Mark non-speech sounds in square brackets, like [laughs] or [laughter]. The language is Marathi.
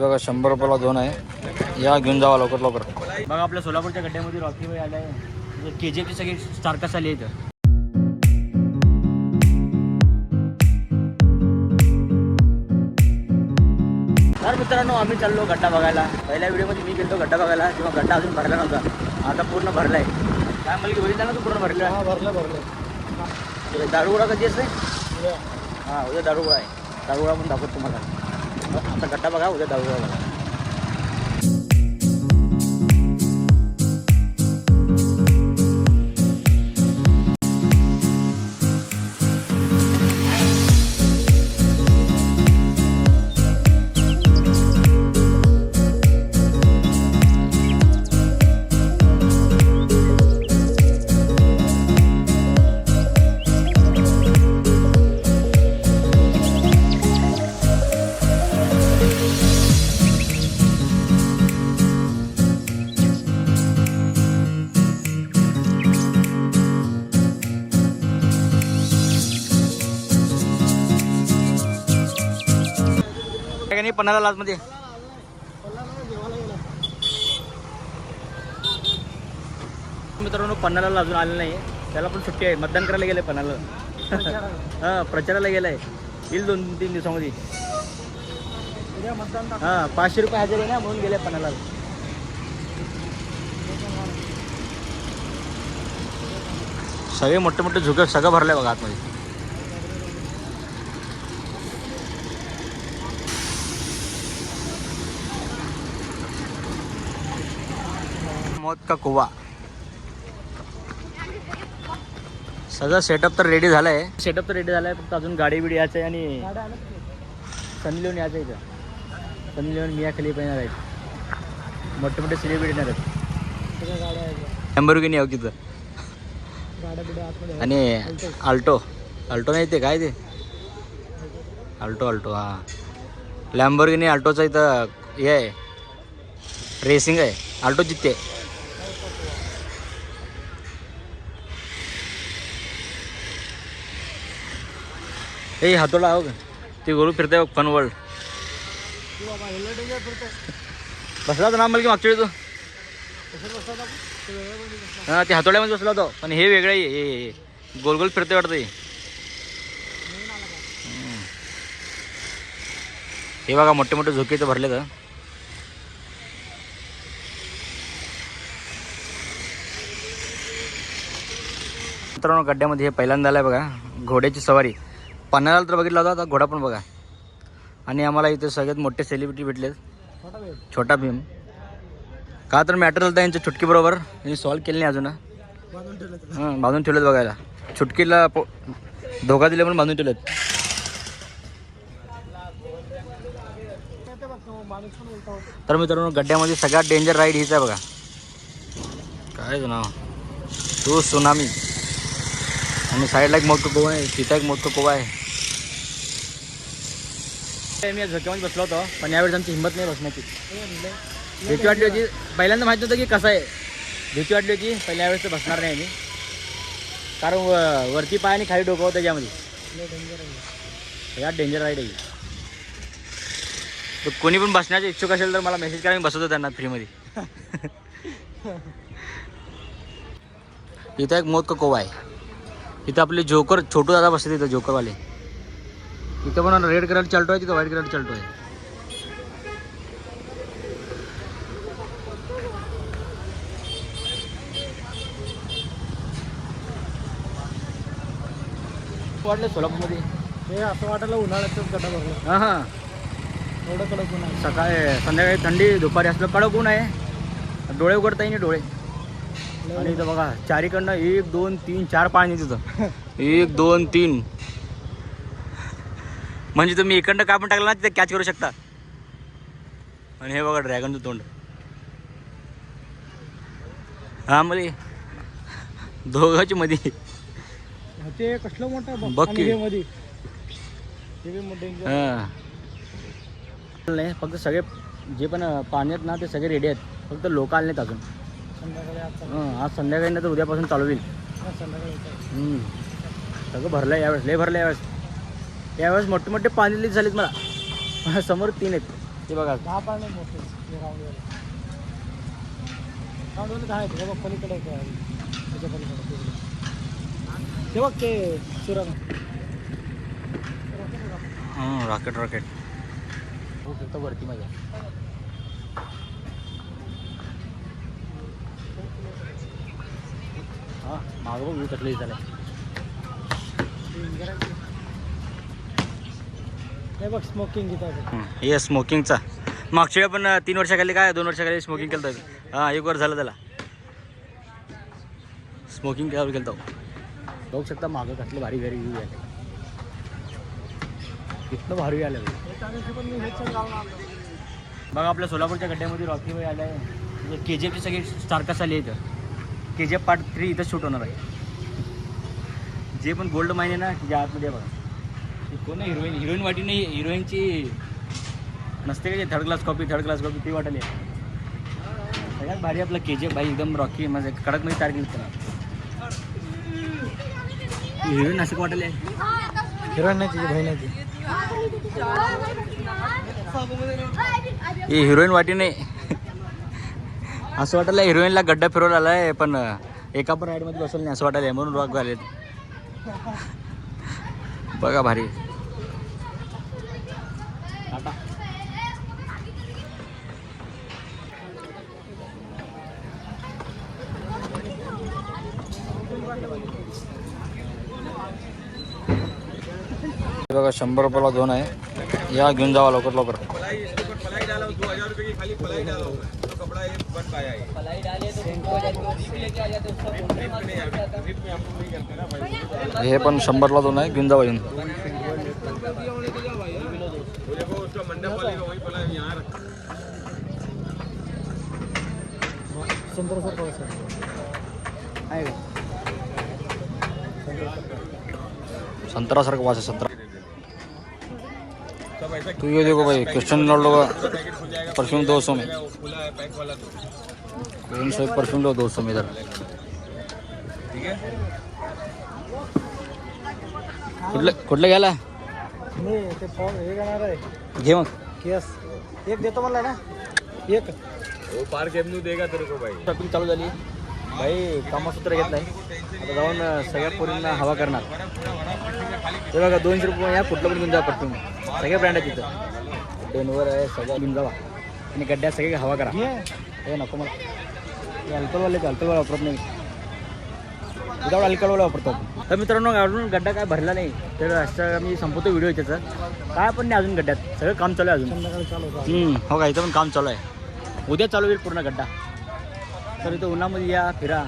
बघा शंभर रुपयाला दोन आहे. या घेऊन जावा लवकर लवकर. बघा आपल्या सोलापूरच्या गड्ड्यामध्ये रॉकी बाई आलाय. के जी एफची सगळी स्टारकास आली इथं तर मित्रांनो आम्ही चाललो गड्डा बघायला. पहिल्या व्हिडिओमध्ये मी गेलो गड्डा बघायला तेव्हा गड्डा अजून भरला नव्हता. आता पूर्ण भरलाय. काय मला बघितलं ना तू पूर्ण भरला? भरलं भरलं. दारूगोळा कधी असते हां उद्या दारूगोळा आहे. दारूगोळा पण दाखवतो तुम्हाला. आता गड्डा बघा उद्या दारूगोळा बघा पन्नाला लाजमध्ये मित्रांनो पन्नाला अजून आलेलं नाही त्याला पण सुट्टी आहे. मतदान करायला गेलंय पन्नाला हां प्रचाराला गेलाय. येईल दोन तीन दिवसामध्ये. हां पाचशे रुपये हजेरी आहे ना म्हणून गेले पन्नाला सगळे मोठे मोठे झुके सगळं भरलंय बघा आतमध्ये. मौत का कुवा? सगळं सेटअप तर रेडी झालंय. सेटअप तर रेडी झालाय फक्त अजून गाडी बिडी यायचं आणि सनी लिओन यायचं इथं. सनी लिओन मिया खाली पण येणार आहेत. मोठे मोठे सेलिब्रिटी येणार आहेत. लॅम्बोर्गिनी आहे तिथं. आणि आल्टो आल्टो नाही ते काय ते? आल्टो आल्टो हा. लॅम्बोर्गिनी आल्टोचं इथं हे आहे. रेसिंग आहे. आल्टो जितते. ए हातोडा हो का ते गोरू फिरते फन वर्ल्ड बसला होता ना मला की मागच्या वेळी तो हा ते हातोड्यामध्ये बसला होता पण हे वेगळं आहे हे हे- हे. गोल गोल फिरते वाटतं हे. हम्म. हे बघा मोठे मोठे झोके इथं भरले तर मित्रांनो गड्ड्यामध्ये हे पहिल्यांदा आलं आहे बघा घोड्याची सवारी पन्हाळ्याला तर बघितला होता आता घोडा पण बघा. आणि आम्हाला इथे सगळ्यात मोठे सेलिब्रिटी भेटलेत. छोटा भीम. का तर मॅटर झालं यांच्या चुटकीबरोबर. यांनी सॉल्व केले नाही अजून. हां बांधून ठेवलेत बघायला. चुटकीला पो धोका दिले पण बांधून ठेवलेत. तर मित्रांनो गड्ड्यामध्ये सगळ्यात डेंजर राईड हीच आहे बघा. काय नाव? तो सुनामी आणि साईडला एक मोठं कोवा आहे तिथं एक मोठं कोवा आहे. मी झोक्यामध्ये बसलो होतो पण यावेळेस आमची हिंमत नाही बसण्याची. भीती वाटली होती. पहिल्यांदा माहीत होतं की कसं आहे. भीती वाटली होती पहिल्या वेळेस तर बसणार नाही मी. कारण व- वरती पाय आणि खाली डोकं होतं त्याच्यामध्ये. यात डेंजर राईड आहे तर कोणी पण बसण्याचे इच्छुक असेल तर मला मेसेज करा मी बसवतो त्यांना फ्रीमध्ये इथं एक मोत का कोवा आहे. इथं आपले जोकर छोटू दादा बसते तिथं जोकरवाले इथं पण रेड कलर चालतो आहे तिथं व्हाईट कलर चालतो आहे वाटलं सोलापूरमध्ये? हे असं वाटायला उन्हाळ्यातच गटा भरला. हां हां. एवढं कडक ऊन आहे. सकाळी संध्याकाळी थंडी दुपारी असलं कडक ऊन आहे. डोळे उघडता येईल डोळे. आणि इथं बघा चारीकडनं एक दोन तीन चार पाणी तिथं. [laughs] एक दोन तीन. म्हणजे तुम्ही इकडनं काय पण टाकलं ना तिथे कॅच करू शकता. आणि हे बघा ड्रॅगनचं तोंड. हा मध्ये दोघांची मध्ये ते कसलं मोठं बघ. हे हे हा. नाही फक्त सगळे जे पण पाणी आहेत ना ते सगळे रेडी आहेत. फक्त लोक आले नाहीत अजून. संध्याकाळी आज हं, आज संध्याकाळी नाही तर उद्यापासून चालू होईल. सगळं भरलं आहे यावेळेस लय भरलं यावेळेस. यावेळेस मोठे मोठे पाणी लिट झालेत मला [laughs] समोर तीन आहेत. ते बघा. दहा नाही मोठे. हे दहा आहेत. हे बघ पलीकडे. त्याच्या पलीकडे तिकडे. ते बघ ते सुरंग. रॉकेट रॉकेट हो फक्त वरती माझ्या हा मागं बघ कसलं झालं हे बघ स्मोकिंग इथं हे स्मोकिंगचा मागच्या वेळी पण तीन वर्षाखाली काय दोन वर्षाखाली स्मोकिंग केलं होतं हां एक वर्ष झालं त्याला. स्मोकिंग केल्यावर केलं होतं बघू शकता मागं कसलं भारी भारी व्ह्यू आहे इतकं भारी आलं बघा आपल्या सोलापूरच्या गड्ड्यामध्ये रॉकी भाई आलं आहे के जी एफची सगळी स्टारकास्ट आली आहे इथं? के जी एफ पार्ट थ्री इथंच शूट होणार आहे. जे पण गोल्ड माईन आहे ना त्याच्या आतमध्ये आहे बघा. कोण आहे? हिरोईन हिरोईन वाटी नाही हिरोईनची नसते का third class copy third class copy ती वाटली. सगळ्यात भारी आपलं के जी एफ भाई एकदम रॉकी म्हणजे कडकमध्ये केली त्याला. हिरोईन नाशिक वाटले. हिरोईन नाही तिची बहीण आहे ती. ही हिरोईन वाटी नाही. असं वाटायला हिरोईनला गड्डा फिरवला आलाय पण एका पण राईडमध्ये बसवलं नाही असं वाटायला म्हणून रॉक झाले बघा भारी हे बघा शंभर रुपयाला दोन आहे या घेऊन जावा लवकर लवकर हे पण शंभरला दोन आहे घेऊन जावा घेऊन संतर आहे संतरासारखं वास आहे संतरा. तू ये देखो भाई क्रिश्चन रोनाल्डो का परफ्यूम दो सौ में. परफ्यूम लो दो सौ में इधर. कुठलं कुठलं घ्यायला? मी ते फॉर्म हे घेणार आहे. घे मग. केस. एक देतो म्हणला ना. एक. शॉपिंग चालू झाली. भाई कामसूत्र घेतलाय. आता जाऊन सगळ्या पोरींना हवा करणार. ते बघा दोनशे रुपये या कुठलं पण घेऊन जा परफ्यूम. सगळ्या ब्रँड आहेत तिथं. डेनवर आहे सगळं घेऊन जावा. आणि गड्ड्यात सगळे हवा करा. हे नको मला. हे अल्कोहोलवाले अल्कोहोल वापरत नाही. विदाऊट अल्कोहोल वापरतो. तर मित्रांनो अजून गड्डा काय भरला नाही तर असं मी संपवतो व्हिडिओ त्याचा काय पण नाही अजून गड्ड्यात सगळं काम चालू आहे अजून. हो का इथं पण काम चालू आहे. उद्या चालू होईल पूर्ण गड्डा. तर इथं उन्हामध्ये या फिरा.